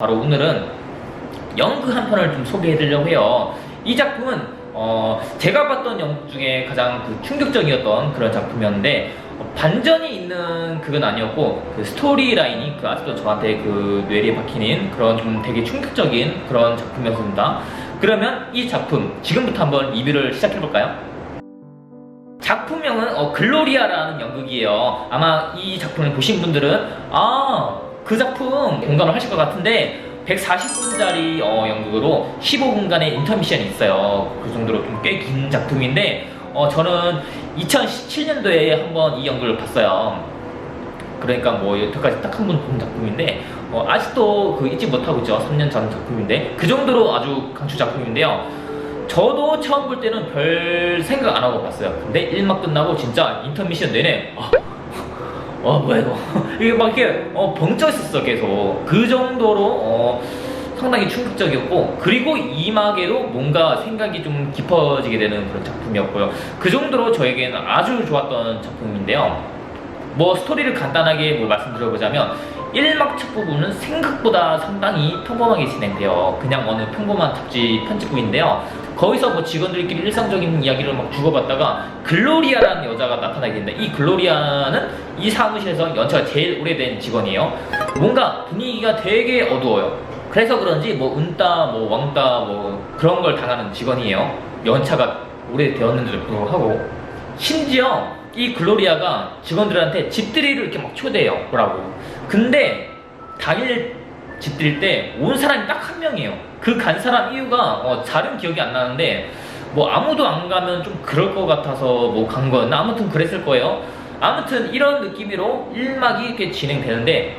바로 오늘은 연극 한 편을 좀 소개해 드리려고 해요. 이 작품은 어, 제가 봤던 연극 중에 가장 그 충격적이었던 그런 작품이었는데 어, 반전이 있는 그건 아니었고 그 스토리 라인이 그 아직도 저한테 그 뇌리에 박히는 그런 좀 되게 충격적인 그런 작품이었습니다. 그러면 이 작품 지금부터 한번 리뷰를 시작해 볼까요? 작품명은 어, 글로리아라는 연극이에요. 아마 이 작품을 보신 분들은 아, 그 작품 공감을 하실 것 같은데 140분짜리 어, 연극으로 15분간의 인터미션이 있어요. 그 정도로 좀 꽤 긴 작품인데 어, 저는 2017년도에 한번 이 연극을 봤어요. 그러니까 뭐 여태까지 딱 한 번 본 작품인데 어, 아직도 그 잊지 못하고 있죠. 3년 전 작품인데 그 정도로 아주 강추 작품인데요. 저도 처음 볼 때는 별 생각 안 하고 봤어요. 근데 1막 끝나고 진짜 인터미션 내내 아, 어 뭐야 이거 이게 막 이렇게 어, 벙쪄 있었어 계속 그 정도로 어, 상당히 충격적이었고 그리고 2막에도 뭔가 생각이 좀 깊어지게 되는 그런 작품이었고요. 그 정도로 저에게는 아주 좋았던 작품인데요. 뭐 스토리를 간단하게 뭐 말씀드려보자면 1막 첫 부분은 생각보다 상당히 평범하게 진행돼요. 그냥 어느 평범한 잡지 편집부인데요. 거기서 뭐 직원들끼리 일상적인 이야기를 막 주고받다가 글로리아라는 여자가 나타나게 된다. 이 글로리아는 이 사무실에서 연차가 제일 오래된 직원이에요. 뭔가 분위기가 되게 어두워요. 그래서 그런지 뭐 은따, 뭐 왕따, 뭐 그런 걸 당하는 직원이에요. 연차가 오래되었는데도 불구하고 심지어 이 글로리아가 직원들한테 집들이를 이렇게 막 초대해요. 뭐라고. 근데 당일 집들일 때 온 사람이 딱 한 명이에요. 그 간 사람 이유가 어, 잘은 기억이 안 나는데 뭐 아무도 안 가면 좀 그럴 것 같아서 뭐 간 거였나 아무튼 그랬을 거예요. 아무튼 이런 느낌으로 1막이 이렇게 진행되는데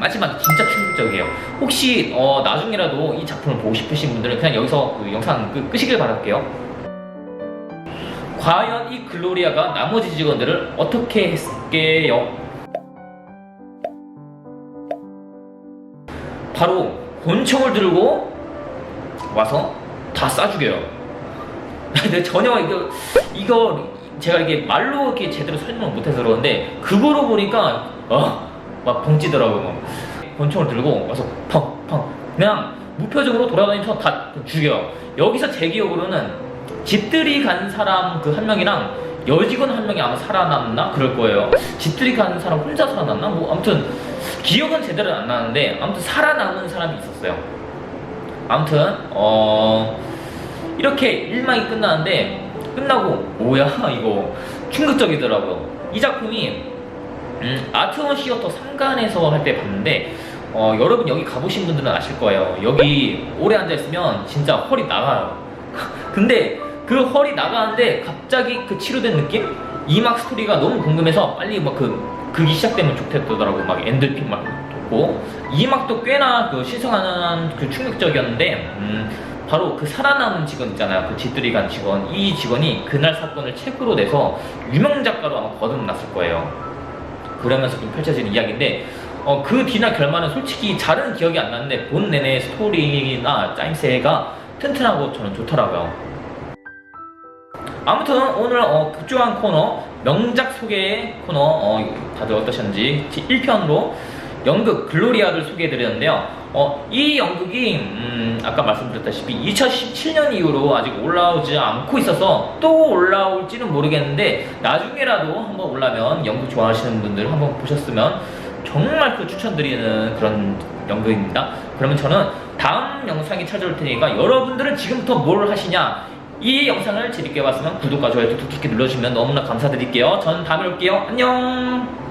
마지막에 진짜 충격적이에요. 혹시 어, 나중에라도 이 작품을 보고 싶으신 분들은 그냥 여기서 그 영상 끄, 끄시길 바랄게요. 과연 이 글로리아가 나머지 직원들을 어떻게 했을게요? 바로 권총을 들고 와서 다 쏴죽여요. 근데 전혀 이거 이거 제가 이렇게 말로 이렇게 제대로 설명을 못해서 그러는데 그거로 보니까 어막 벙찌더라고요. 권총을 들고 와서 펑펑 그냥 무표정으로 돌아다니면서 다 죽여. 여기서 제 기억으로는 집들이 간 사람 그 한 명이랑 여직원 한 명이 아마 살아남나 그럴 거예요. 집들이 간 사람 혼자 살아남나 뭐 아무튼 기억은 제대로 안 나는데 아무튼 살아남은 사람이 있었어요. 아무튼 어 이렇게 1막이 끝나는데 끝나고 뭐야 이거 충격적이더라고요. 이 작품이 음, 아트원 시어터 상간에서 할 때 봤는데 어, 여러분 여기 가보신 분들은 아실 거예요. 여기 오래 앉아 있으면 진짜 허리 나가요. 근데 그 허리 나가는데 갑자기 그 치료된 느낌? 이막 스토리가 너무 궁금해서 빨리 막 그 극이 시작되면 좋겠더라고. 막 엔돌핀 막 돋고. 이막도 꽤나 그 신성한 그 충격적이었는데 음, 바로 그 살아남은 직원 있잖아요. 그 집들이 간 직원. 이 직원이 그날 사건을 책으로 내서 유명 작가로 아마 거듭났을 거예요. 그러면서 좀 펼쳐지는 이야기인데 어, 그 뒤나 결말은 솔직히 잘은 기억이 안 나는데 본 내내 스토리나 짜임새가 튼튼하고 저는 좋더라고요 아무튼 오늘 어, 급조한 코너 명작 소개 코너 어, 다들 어떠셨는지 1편으로 연극 글로리아를 소개해드렸는데요. 어, 이 연극이 음, 아까 말씀드렸다시피 2017년 이후로 아직 올라오지 않고 있어서 또 올라올지는 모르겠는데 나중에라도 한번 올라면 연극 좋아하시는 분들 한번 보셨으면 정말 그 추천드리는 그런 연극입니다. 그러면 저는 다음 영상이 찾아올 테니까 여러분들은 지금부터 뭘 하시냐 이 영상을 재밌게 봤으면 구독과 좋아요 툭툭툭 눌러주시면 너무나 감사드릴게요. 저는 다음에 올게요. 안녕!